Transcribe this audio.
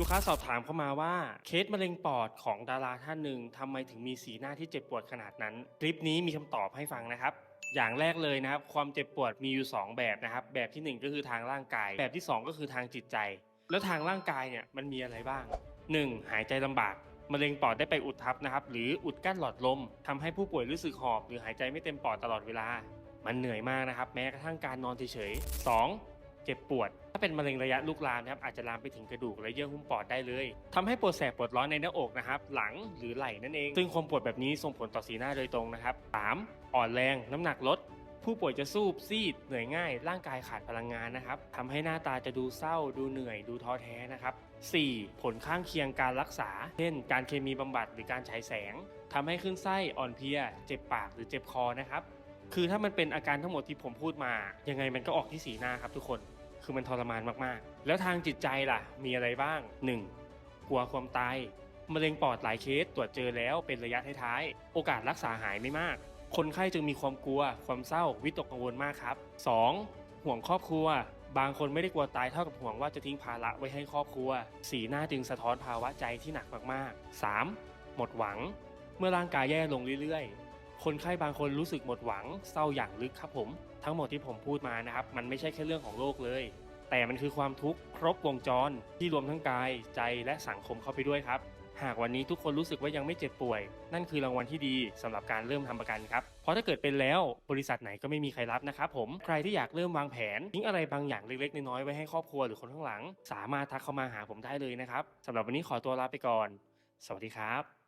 ลูกค้าสอบถามเข้ามาว่าเคสมะเร็งปอดของดาราท่านหนึ่งทำไมถึงมีสีหน้าที่เจ็บปวดขนาดนั้น คลิปนี้มีคำตอบให้ฟังนะครับ อย่างแรกเลยนะครับ ความเจ็บปวดมีอยู่ 2 แบบนะครับ แบบทีหนึ่1 ก็คือทางร่างกาย แบบที่ 2 ก็คือทางจิตใจ แล้วทางร่างกายเนี่ยมันมีอะไรบ้าง 1. หายใจลำบากมะเร็งปอดได้ไปอุดทับนะครับหรืออุดกั้นหลอดลมทำให้ผู้ป่วยรู้สึกหอบ หรือหายใจไม่เต็มปอดตลอดเวลา มันเหนื่อยมากนะครับ แม้กระทั่งการนอนเฉยๆ 2. เจ็บปวด ถ้าเป็นมะเร็งระยะลุกลามนะครับอาจจะลามไปถึงกระดูกและเยื่อหุ้มปอดได้เลยทำให้ปวดแสบปวดร้อนในหน้าอกนะครับหลังหรือไหล่นั่นเอง ซึ่งความปวดแบบนี้ส่งผลต่อสีหน้าโดยตรงนะครับ 3. อ่อนแรง น้ำหนักลด ผู้ป่วยจะสูบซีดเหนื่อยง่าย ร่างกายขาดพลังงานนะครับทำให้หน้าตาจะดูเศร้า ดูเหนื่อย ดูท้อแท้นะครับ 4. ผลข้างเคียงการรักษา เช่น การเคมีบำบัดหรือการฉายแสงทำให้ขึ้นไส้อ่อนเพลีย เจ็บปากหรือเจ็บคอนะครับ คือถ้ามันเป็นอาการทั้งหมดที่ผมพูดมา ยังไงมันก็ออกที่สีหน้าครับทุกคนคือมันทรมานมากๆ แล้วทางจิตใจล่ะ มีอะไรบ้าง 1. กลัวความตายมะเร็งปอดหลายเคสตรวจเจอแล้วเป็นระยะท้ายๆ โอกาสรักษาหายไม่มาก คนไข้จึงมีความกลัว ความเศร้า วิตกกังวลมากครับ 2. ห่วงครอบครัว บางคนไม่ได้กลัวตายเท่ากับห่วงว่าจะทิ้งภาระไว้ให้ครอบครัว สีหน้าจึงสะท้อนภาวะใจที่หนักมากๆ 3. หมดหวัง เมื่อร่างกายแย่ลงเรื่อย คนไข้บางคนรู้สึกหมดหวังเศร้าอย่างลึกครับผม ทั้งหมดที่ผมพูดมานะครับ มันไม่ใช่แค่เรื่องของโรคเลย แต่มันคือความทุกข์ครบวงจร ที่รวมทั้งกายใจและสังคมเข้าไปด้วยครับ หากวันนี้ทุกคนรู้สึกว่ายังไม่เจ็บป่วย นั่นคือรางวัลที่ดีสำหรับการเริ่มทำประกันครับ เพราะถ้าเกิดเป็นแล้วบริษัทไหนก็ไม่มีใครรับนะครับผมใครที่อยากเริ่มวางแผนทิ้งอะไรบางอย่างเล็กๆน้อยๆไว้ให้ครอบครัวหรือคนข้างหลัง สามารถทักเข้ามาหาผมได้เลยนะครับสำหรับวันนี้ขอตัวลาไปก่อน สวัสดีครับ